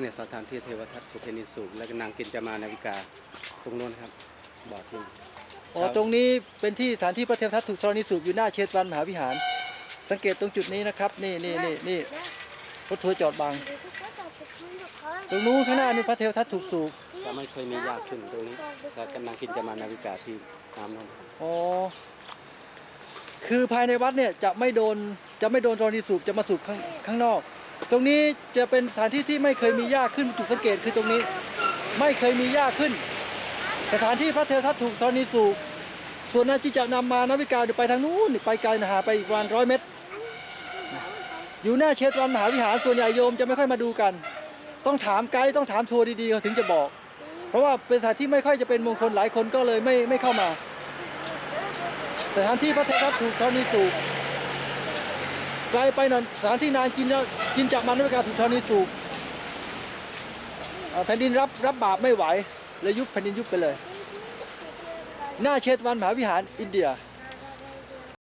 เนี่ยสถานที่เทวทัตสุเทนิสุขและก็นางกินจามานาวิกาตรงโน้นครับบ่อที่อ๋อตรงนี้เป็นที่สถานที่พระเทวทัตถูกธรณีสูบอยู่หน้าเชตวันมหาวิหาร สังเกตตรงจุดนี้นะครับ นี่นี่นี่นี่รถทัวร์จอดบัง ตรงนู้นข้างหน้านี่พระเทวทัตถูกสูบแต่ไม่เคยมียากขึ้นตรงนี้แล้วก็นางกินจามานาวิกาที่น้ำโน้นครับอ๋อคือภายในวัดเนี่ยจะไม่โดนจะไม่โดนธรณีสูบจะมาสูบข้างข้างนอก ตรงนี้จะเป็นสถานที่ที่ไม่เคยมีหญ้าขึ้นจุดสังเกตคือตรงนี้ ไม่เคยมีหญ้าขึ้น สถานที่พระเทวทัตถูกธรณีสูบส่วนนั้นที่จะนำมานาวิกาเดี๋ยวไปทางนู้นไปไกลนะฮะไปอีกประมาณร้อยเมตร อยู่หน้าเชตวันมหาวิหารส่วนใหญ่โยมจะไม่ค่อยมาดูกัน ต้องถามไกด์ต้องถามทัวร์ดีๆเขาถึงจะบอก เพราะว่าเป็นสถานที่ไม่ค่อยจะเป็นมงคลหลายคนก็เลยไม่ไม่เข้ามาสถานที่พระเทวทัตถูกธรณีสูบ ไกลไปหน่อยสถานที่นานกินกินจากมันด้วยการถูกธรณีสูบแผ่นดินรับรับบาปไม่ไหวเลยยุบแผ่นดินยุบไปเลย หน้าเชตวันมหาวิหารอินเดีย